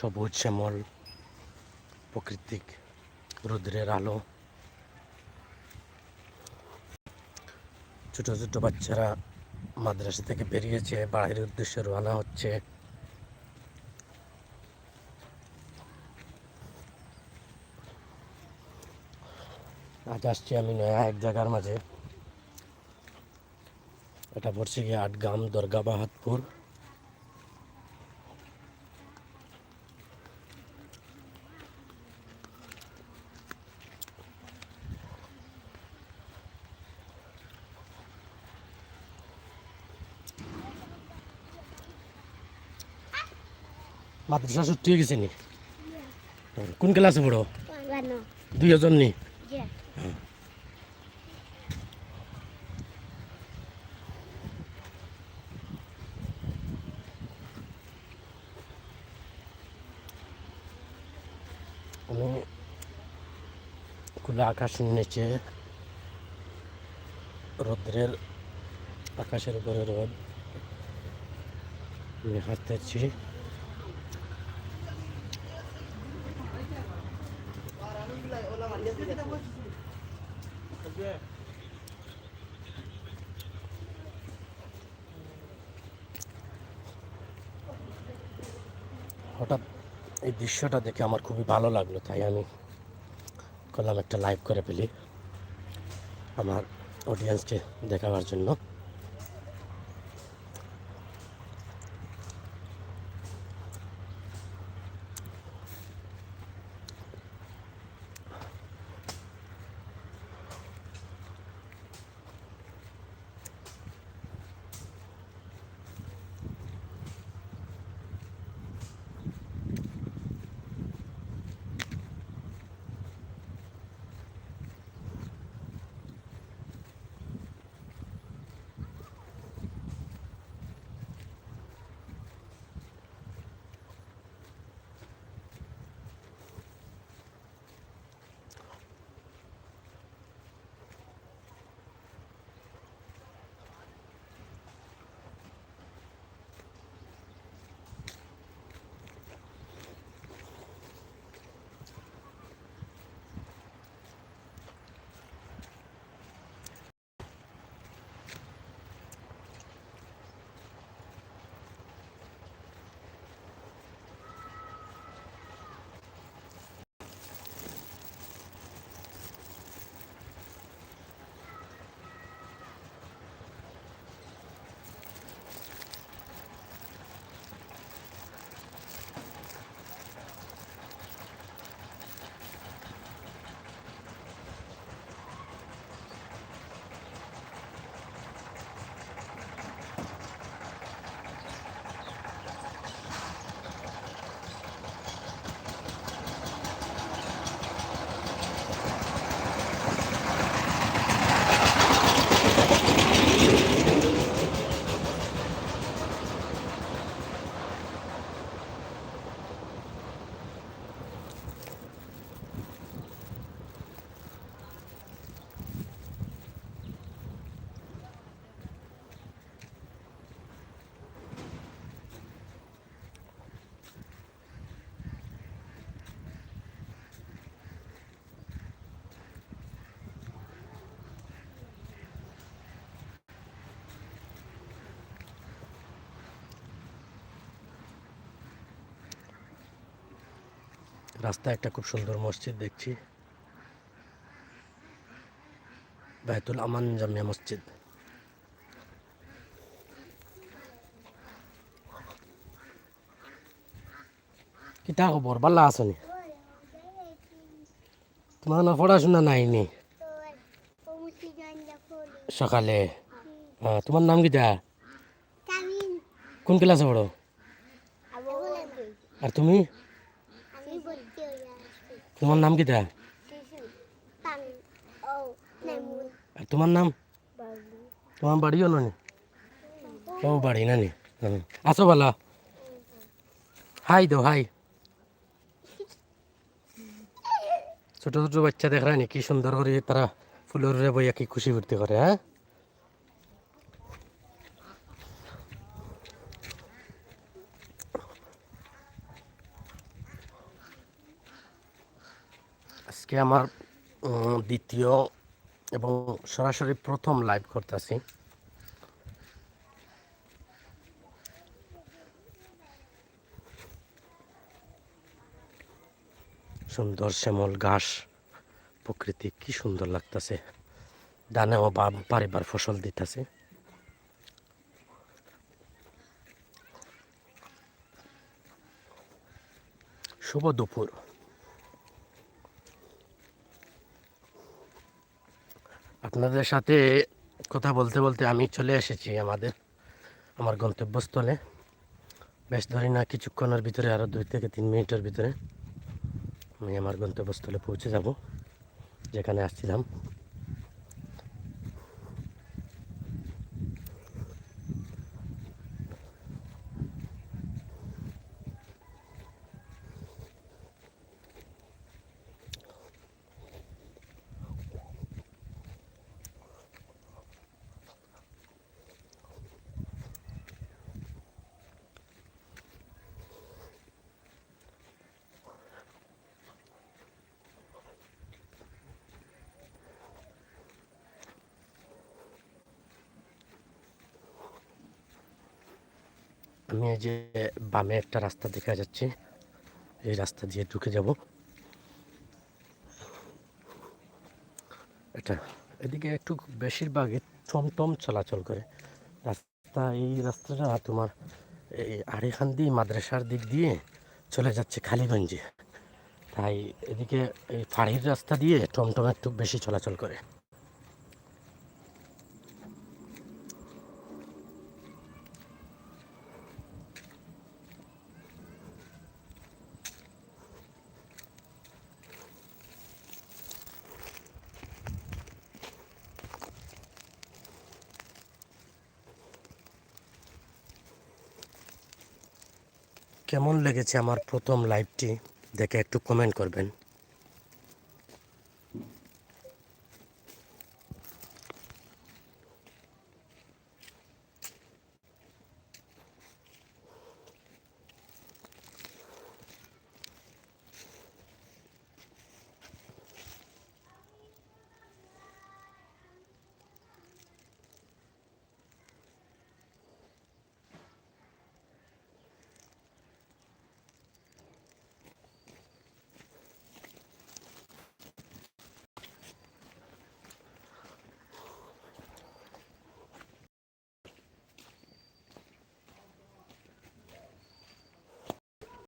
সবুজ শ্যামল, প্রাকৃতিক রৌদ্রের আলো। ছোট ছোট বাচ্চারা মাদ্রাসা থেকে বেরিয়েছে, বাড়ির উদ্দেশ্যে রওনা হচ্ছে। আজ আসছি আমি নয়া এক জায়গার মাঝে। এটা পড়ছে গিয়ে আটগাম দরগা বাহাদপুর মাদ্রাসা ছুটি হয়ে গেছে নি? কোন ক্লাসে পড়ো? দুই হাজার নি? খোলা আকাশের নিচে রোদ্রের আকাশের উপরে রোদ। আমি হাঁটতেছি। হঠাৎ এই দৃশ্যটা দেখে আমার খুবই ভালো লাগল, তাই আমি করলাম একটা লাইভ করে ফেলি আমার অডিয়েন্সকে দেখাবার জন্য। রাস্তায় একটা খুব সুন্দর মসজিদ দেখছি। বায়তুল আমান জামিয়া মসজিদ। কিতা খবর? বাল্লা আসনি তোমার না পড়াশোনা নাই নি? সকালে? তোমার নাম কিতা. কোন ক্লাসে পড়ো? আর তুমি. তোমার নাম. আর তোমার নাম? তোমার বাড়িও নানি ও বাড়ি নানি। আসো ভালো হাই দো হাই। ছোট ছোট বাচ্চা দেখ রানি কি সুন্দর করে তারা ফুলের বইয়া কি খুশি ফুর্তি করে হ্যাঁ? আজকে আমার দ্বিতীয় এবং সরাসরি প্রথম লাইভ করতেছি। সুন্দর শ্যামল ঘাস, প্রকৃতি কি সুন্দর লাগতেছে। ডানেও বাড়িবার ফসল দিতেছে। শুভ দুপুর। আপনাদের সাথে কথা বলতে বলতে আমি চলে এসেছি আমাদের, আমার গন্তব্যস্থলে। বেশ ধরি না, কিছুক্ষণের ভিতরে আরও দুই থেকে তিন মিনিটের ভিতরে আমি আমার গন্তব্যস্থলে পৌঁছে যাব, যেখানে আসছিলাম। আমি এই যে বামে একটা রাস্তা দেখা যাচ্ছে, এই রাস্তা দিয়ে ঢুকে যাব। এটা, এদিকে একটু বেশিরভাগই টমটম চলাচল করে। রাস্তা, এই রাস্তাটা তোমার এই আড়িখান দিয়ে মাদ্রাসার দিক দিয়ে চলে যাচ্ছে খালিগঞ্জে। তাই এদিকে এই ফাড়ির রাস্তা দিয়ে টমটম একটু বেশি চলাচল করে। কেমন লেগেছে আমার প্রথম লাইভটি দেখে একটু কমেন্ট করবেন।